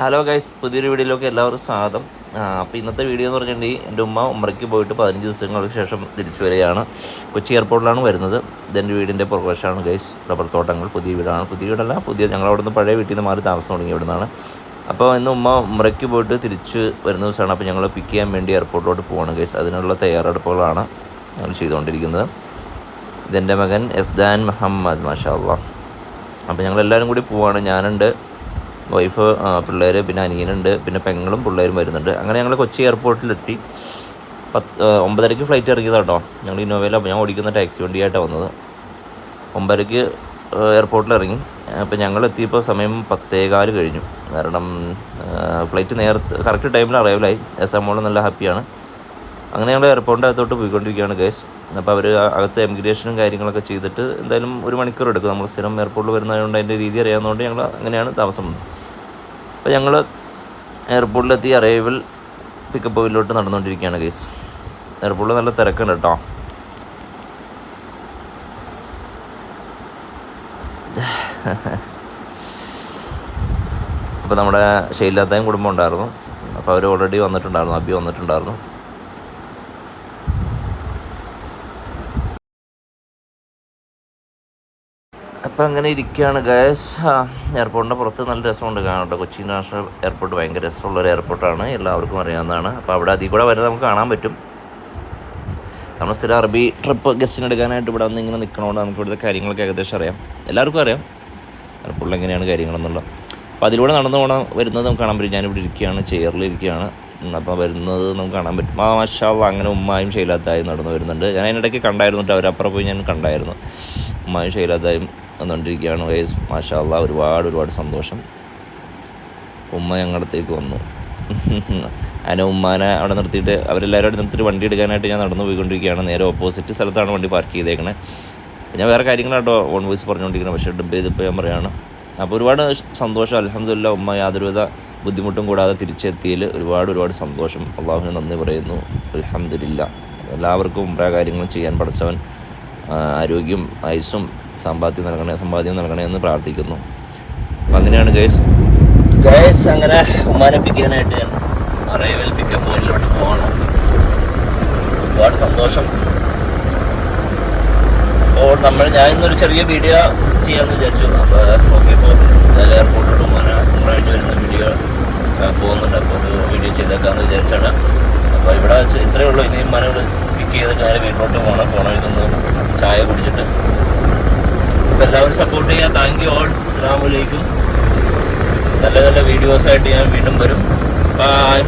Hello guys പുതിയൊരു വീഡിയോയിലേക്ക് എല്ലാവർക്കും സ്വാഗതം. അപ്പോൾ ഇന്നത്തെ വീഡിയോ എന്ന് പറഞ്ഞിട്ടുണ്ടെങ്കിൽ എന്റെ ഉമ്മ ഉമ്മറയ്ക്ക് പോയിട്ട് പതിനഞ്ച് ദിവസങ്ങൾക്ക് ശേഷം തിരിച്ചു വരികയാണ്. കൊച്ചി എയർപോർട്ടിലാണ് വരുന്നത്. ഇതെന്റെ വീടിന്റെ പ്രവേശമാണ് ഗൈസ് റബ്ബർ തോട്ടങ്ങൾ പുതിയ വീടാണ്. പുതിയ വീടല്ല പുതിയ ഞങ്ങൾ അവിടുന്ന് പഴയ വീട്ടിൽ നിന്ന് മാറി താമസം തുടങ്ങി ഇവിടെ നിന്നാണ് അപ്പോൾ ഇന്ന് ഉമ്മ ഉമ്മറയ്ക്ക് പോയിട്ട് തിരിച്ച് വരുന്ന ദിവസമാണ്. അപ്പോൾ ഞങ്ങൾ പിക്ക് ചെയ്യാൻ വേണ്ടി എയർപോർട്ടിലോട്ട് പോവാണ് ഗൈസ് അതിനുള്ള തയ്യാറെടുപ്പുകളാണ് ഞങ്ങൾ ചെയ്തുകൊണ്ടിരിക്കുന്നത്. ഇതെന്റെ മകൻ എസ്ദാൻ മുഹമ്മദ് മാഷാ അപ്പോൾ ഞങ്ങളെല്ലാവരും കൂടി പോവാണ്. ഞാനുണ്ട് വൈഫ് പിള്ളേർ പിന്നെ അനിയനുണ്ട് പിന്നെ പെങ്ങളും പിള്ളേരും വരുന്നുണ്ട്. അങ്ങനെ ഞങ്ങൾ കൊച്ചി എയർപോർട്ടിലെത്തി. പത്ത് ഒമ്പതരയ്ക്ക് ഫ്ലൈറ്റ് ഇറങ്ങിയതാണ് കേട്ടോ ഞങ്ങൾ ഇന്നോവയിൽ ഞാൻ ഓടിക്കുന്ന ടാക്സി വണ്ടിയായിട്ടാണ് വന്നത്. ഒമ്പതരയ്ക്ക് എയർപോർട്ടിൽ ഇറങ്ങി. അപ്പോൾ ഞങ്ങൾ എത്തിയപ്പോൾ സമയം പത്തേകാൽ കഴിഞ്ഞു. കാരണം ഫ്ലൈറ്റ് നേരത്തെ കറക്റ്റ് ടൈമിൽ അറൈവലായി എസ് എം നല്ല ഹാപ്പിയാണ്. അങ്ങനെ ഞങ്ങൾ എയർപോർട്ടിന്റെ അകത്തോട്ട് പോയിക്കൊണ്ടിരിക്കുകയാണ് ഗൈസ് അപ്പോൾ അവർ അകത്ത് എമിഗ്രേഷനും കാര്യങ്ങളൊക്കെ ചെയ്തിട്ട് എന്തായാലും ഒരു മണിക്കൂർ എടുക്കും. നമ്മൾ സ്ഥിരം എയർപോർട്ടിൽ വരുന്നതുകൊണ്ട് അതിന്റെ രീതി അറിയാവുന്നതുകൊണ്ട് ഞങ്ങൾ അങ്ങനെയാണ് താമസം അപ്പോൾ ഞങ്ങൾ എയർപോർട്ടിലെത്തി അറൈവൽ പിക്കപ്പ് പോയിലോട്ട് നടന്നുകൊണ്ടിരിക്കുകയാണ് ഗൈസ് എയർപോർട്ടിൽ നല്ല തിരക്കുണ്ട് കേട്ടോ. അപ്പോൾ നമ്മുടെ ഷെയിലാത്തായും കുടുംബം ഉണ്ടായിരുന്നു. അപ്പോൾ അവർ ഓൾറെഡി വന്നിട്ടുണ്ടായിരുന്നു അബി വന്നിട്ടുണ്ടായിരുന്നു. അപ്പം അങ്ങനെ ഇരിക്കുകയാണ് ഗായസ് എയർപോർട്ടിന്റെ പുറത്ത് നല്ല രസമുണ്ട് കാണട്ടെ കൊച്ചി നാഷണൽ എയർപോർട്ട് ഭയങ്കര രസമുള്ളൊരു എയർപോർട്ടാണ് എല്ലാവർക്കും അറിയാവുന്നതാണ്. അപ്പോൾ അവിടെ അതിൽ കൂടെ വരെ നമുക്ക് കാണാൻ പറ്റും. നമ്മൾ സ്ഥിരം അറബി ട്രിപ്പ് ഗസ്റ്റിന് എടുക്കാനായിട്ട് ഇവിടെ വന്ന് ഇങ്ങനെ നിൽക്കണോണ്ട് നമുക്ക് ഇവിടുത്തെ കാര്യങ്ങളൊക്കെ ഏകദേശം അറിയാം. എല്ലാവർക്കും അറിയാം. എയർപോർട്ടിൽ എങ്ങനെയാണ് കാര്യങ്ങളെന്നുള്ളത്. അപ്പോൾ അതിലൂടെ നടന്നു പോകണം വരുന്നത് നമുക്ക് കാണാൻ പറ്റും. ഞാനിവിടെ ഇരിക്കുകയാണ് ചെയറിൽ ഇരിക്കുകയാണ്. അപ്പോൾ വരുന്നത് നമുക്ക് കാണാൻ പറ്റും. ആ മഷാവ് അങ്ങനെ ഉമ്മായും ശൈലാത്തായും നടന്നു വരുന്നുണ്ട്. ഞാൻ അതിനിടയ്ക്ക് കണ്ടായിരുന്നു കേട്ടോ. അവരപ്പുറം പോയി ഞാൻ കണ്ടായിരുന്നു. ഉമ്മായും ശൈലാത്തായും വന്നുകൊണ്ടിരിക്കുകയാണ്. വയസ് മാഷാല്ല ഒരുപാട് ഒരുപാട് സന്തോഷം. ഉമ്മ ഞങ്ങളുടെ അടുത്തേക്ക് വന്നു. അതിനെ ഉമ്മാനെ അവിടെ നിർത്തിയിട്ട് അവരെല്ലാവരും അവിടെ നിർത്തിയിട്ട് വണ്ടി എടുക്കാനായിട്ട് ഞാൻ നടന്നു പോയിക്കൊണ്ടിരിക്കുകയാണ്. നേരെ ഓപ്പോസിറ്റ് സ്ഥലത്താണ് വണ്ടി പാർക്ക് ചെയ്തേക്കണേ. ഞാൻ വേറെ കാര്യങ്ങളാട്ടോ ഓൺ വോയിസ് പറഞ്ഞുകൊണ്ടിരിക്കുന്നത് പക്ഷേ ഡബ് ചെയ്തിപ്പോൾ ഞാൻ പറയുകയാണ് അപ്പോൾ ഒരുപാട് സന്തോഷം. അലഹമ്മദില്ല ഉമ്മ യാതൊരുവിധ ബുദ്ധിമുട്ടും കൂടാതെ തിരിച്ചെത്തിയതിൽ ഒരുപാട് ഒരുപാട് സന്തോഷം. അള്ളാഹുവിന് നന്ദി പറയുന്നു. അലഹമ്മദില്ല എല്ലാവർക്കും ഉമ്ര കാര്യങ്ങളും ചെയ്യാൻ പഠിച്ചവൻ ആരോഗ്യം ആയുസ്സും സമ്പാദ്യം നൽകണേ സമ്പാദ്യം നൽകണേ എന്ന് പ്രാർത്ഥിക്കുന്നു. അപ്പം അങ്ങനെയാണ് ഗൈസ്. ഗൈസ് അങ്ങനെ ഉമ്മാനെ പിക്കാനായിട്ട് ഞാൻ അറൈവൽ പിക്കപ്പ് പോയിന്റിലോട്ട് പോകണം ഒരുപാട് സന്തോഷം. അപ്പോൾ നമ്മൾ ഞാൻ ഇന്നൊരു ചെറിയ വീഡിയോ ചെയ്യാമെന്ന് വിചാരിച്ചു. അപ്പോൾ നോക്കിയപ്പോൾ എന്തായാലും എയർപോർട്ടിലോട്ട് ഉമ്മാനെ ഉമ്മ കഴിഞ്ഞ് വരുന്ന വീഡിയോ പോകുന്നുണ്ട്. അപ്പോൾ ഒരു വീഡിയോ ചെയ്തേക്കാമെന്ന് വിചാരിച്ചാണ്. അപ്പോൾ ഇവിടെ ഇത്രയേ ഉള്ളൂ. ഇനി ഉമ്മാനെ പിക്ക് ചെയ്തിട്ട് ഞാൻ വീട്ടിലോട്ട് പോകണം പോകണം ചായ കുടിച്ചിട്ട്. അപ്പം എല്ലാവരും സപ്പോർട്ട് ചെയ്യുക താങ്ക് യു ഓൾ അസ്സാം വലൈക്കും നല്ല നല്ല വീഡിയോസായിട്ട് ഞാൻ വീണ്ടും വരും. ബൈ